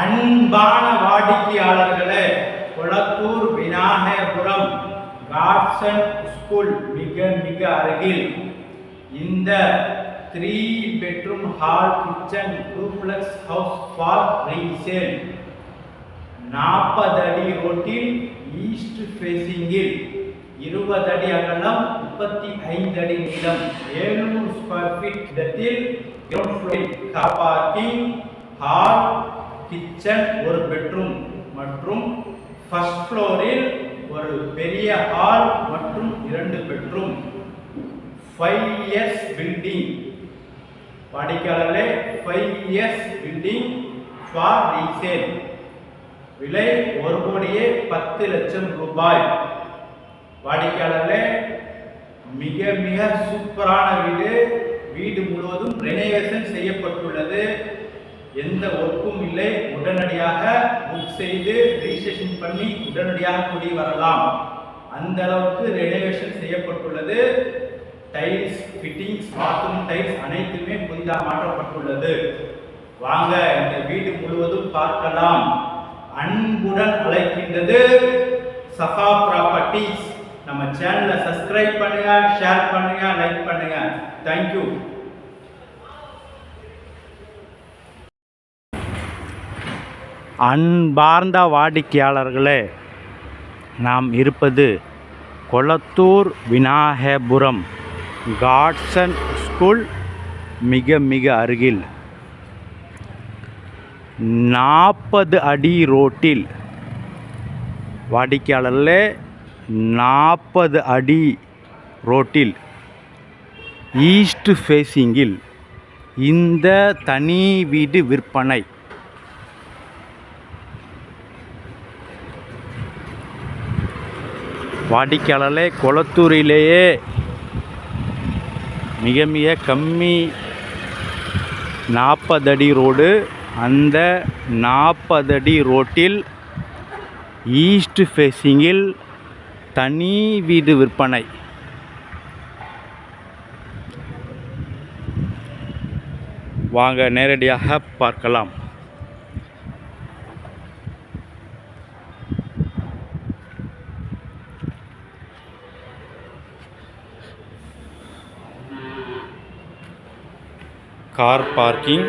அன்பான வாடிக்கையாளர்களே கொளத்தூர் விநாயகபுரம் காட்சன் ஸ்கூல் மிக மிக அருகில் இந்த three bedroom hall kitchen duplex house for resale நாற்பது அடி ரோட்டில் ஈஸ்ட் ஃபேசிங்கில் இருபது அடி அகலம் முப்பத்தி ஐந்து அடி நீளம் ஏழுநூறு ஸ்கொயர் ஃபீட் இடத்தில் ground floor car parking hall kitchen ஒரு பெட்ரூம் மற்றும் ஃபர்ஸ்ட் ஃப்ளோரில் ஒரு பெரிய ஹால் மற்றும் இரண்டு பெட்ரூம் ஃபைவ் இயர்ஸ் பில்டிங் வாடிக்கையாளர்களே five years building for resale விலை ஒரு கோடியே பத்து லட்சம் ரூபாய். வாடிக்கையாளர்களே மிக மிக சூப்பரான வீடு. வீடு முழுவதும் ரெனோவேஷன் செய்யப்பட்டுள்ளது. எந்த ஒர்க்கும் இல்லை. உடனடியாக புக் செய்து ரிஜிஸ்ட்ரேஷன் பண்ணி உடனடியாக கூடி வரலாம். அந்த அளவுக்கு ரெனோவேஷன் செய்யப்பட்டுள்ளது. டைல்ஸ் ஃபிட்டிங்ஸ் பாத்ரூம் டைல்ஸ் அனைத்துமே புதிதாக மாற்றப்பட்டுள்ளது. வாங்க இந்த வீடு முழுவதும் பார்க்கலாம். அன்புடன் அழைக்கின்றது சஃபா ப்ராப்பர்ட்டிஸ் நம்ம சேனலை சப்ஸ்கிரைப் பண்ணுங்க ஷேர் பண்ணுங்க லைக் பண்ணுங்க. தேங்க்யூ அன்பார்ந்த வாடிக்கையாளர்களே நாம் இருப்பது கொளத்தூர் விநாயகபுரம் காட்சன் ஸ்கூல் மிக மிக அருகில். நாற்பது அடி ரோட்டில் வாடிக்கையாளர்களே நாற்பது அடி ரோட்டில் ஈஸ்ட் ஃபேஸிங்கில் இந்த தனி வீடு விற்பனை. வாடிக்கையாளர்களே கொளத்தூரிலேயே மிக மிக கம்மி நாற்பது அடி ரோடு. அந்த நாற்பது அடி ரோட்டில் ஈஸ்ட் ஃபேஸிங்கில் தனி வீடு விற்பனை. வாங்க நேரடியாக பார்க்கலாம். Car parking.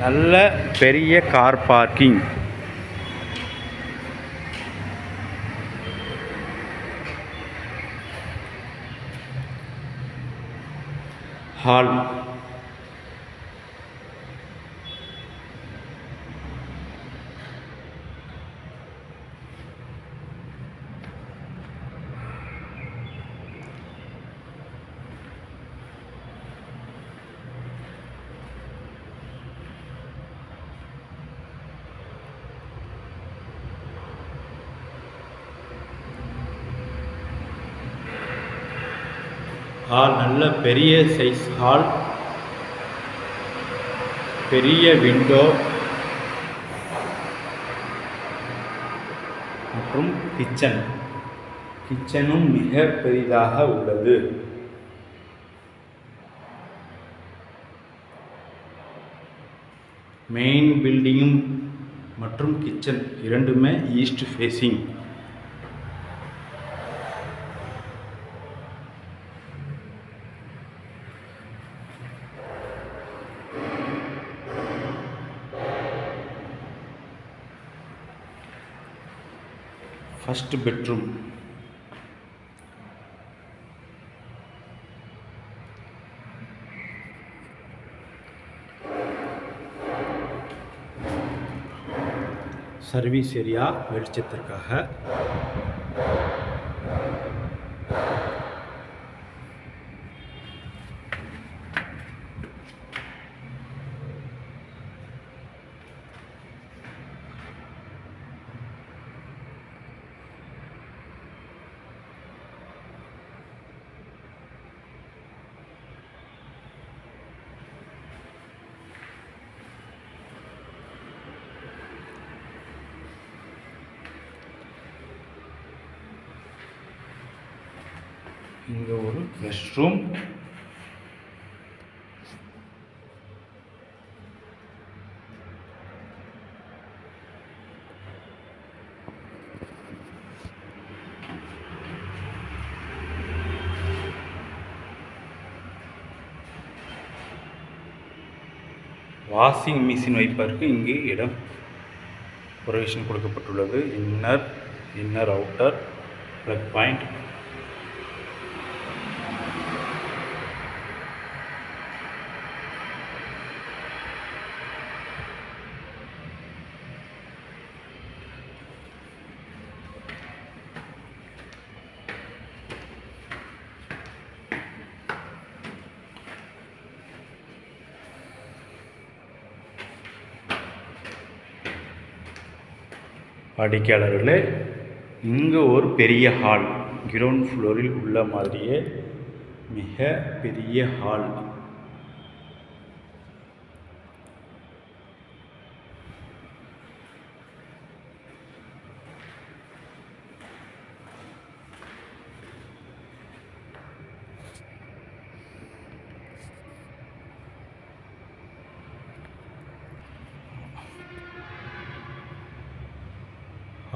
நல்ல பெரிய கார் பார்க்கிங். ஹால் ஹால் நல்ல பெரிய சைஸ் ஹால் பெரிய விண்டோ மற்றும் கிச்சன் கிச்சனும் மிக பெரிதாக உள்ளது. மெயின் பில்டிங்கும் மற்றும் கிச்சன் இரண்டுமே east facing first bedroom service area வெளிச்சத்திற்காக இங்கே ஒரு ரெஸ்ட் ரூம் வாஷிங் மிஷின் வைப்பதற்கு இங்கே இடம் ப்ரொவிஷன் கொடுக்கப்பட்டுள்ளது. Inner inner outer plug point வாடிக்கையாளர்களே இங்கே ஒரு பெரிய ஹால் கிரவுண்ட் ஃப்ளோரில் உள்ள மாதிரியே மிக பெரிய ஹால்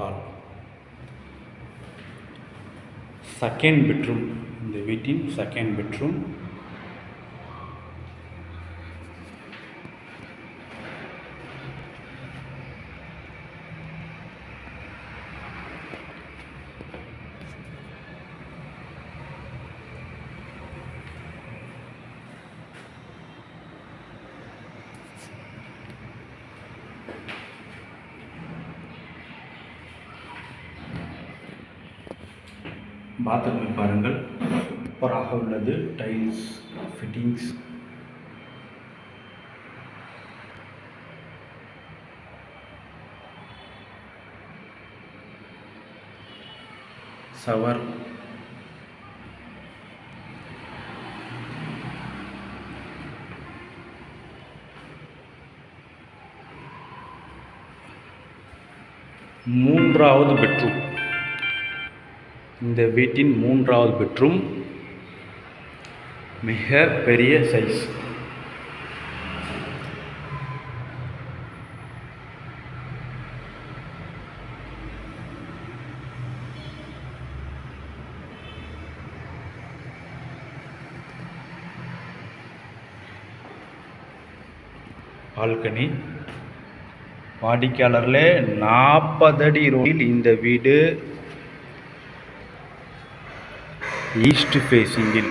ஹால் செகண்ட் பெட்ரூம் இந்த வீட்டின் செகண்ட் பெட்ரூம் பாத்ரூமை பாருங்கள். சூப்பராக உள்ளது டைல்ஸ் ஃபிட்டிங்ஸ் சவர் மூன்றாவது பெட்ரூம் இந்த வீட்டின் மூன்றாவது பெட்ரூம் மிக பெரிய சைஸ் பால்கனி. வாடிக்கையாளர்களே நாற்பது அடி ரோடில் இந்த வீடு ஈஸ்ட் ஃபேஸிங்கில்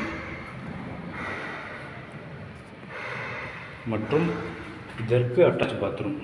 மற்றும் இதற்கு அட்டாச் பாத்ரூம்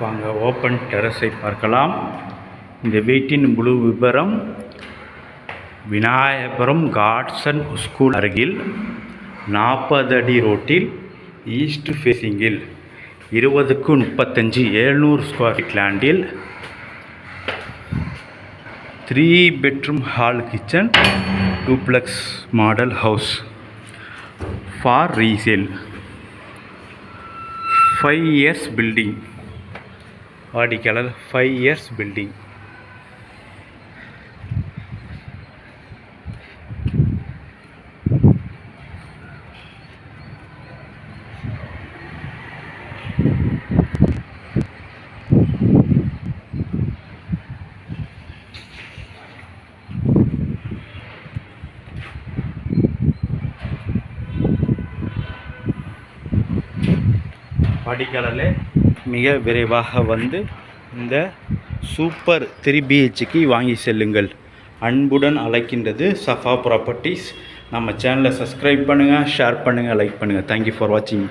வாங்க ஓப்பன் டெரஸை பார்க்கலாம். இந்த வீட்டின் முழு விவரம் விநாயகபுரம் காட்சன் ஸ்கூல் அருகில் நாற்பது அடி ரோட்டில் ஈஸ்ட் ஃபேஸிங்கில் இருபதுக்கு முப்பத்தஞ்சு எழுநூறு ஸ்கொயர் ஃபீட் லேண்டில் three bedroom hall kitchen duplex model house for resale five years building வாடிக்கையாளர் ஃபைவ் இயர்ஸ் பில்டிங் படிக்கடலே மிக விரைவாக வந்து இந்த சூப்பர் த்ரீ பிஹெச்சுக்கு வாங்கி செல்லுங்கள். அன்புடன் அழைக்கின்றது சஃபா ப்ராப்பர்ட்டிஸ். நம்ம சேனலை சப்ஸ்கிரைப் பண்ணுங்கள் ஷேர் பண்ணுங்கள் லைக் பண்ணுங்கள் தேங்க்யூ ஃபார் வாட்சிங்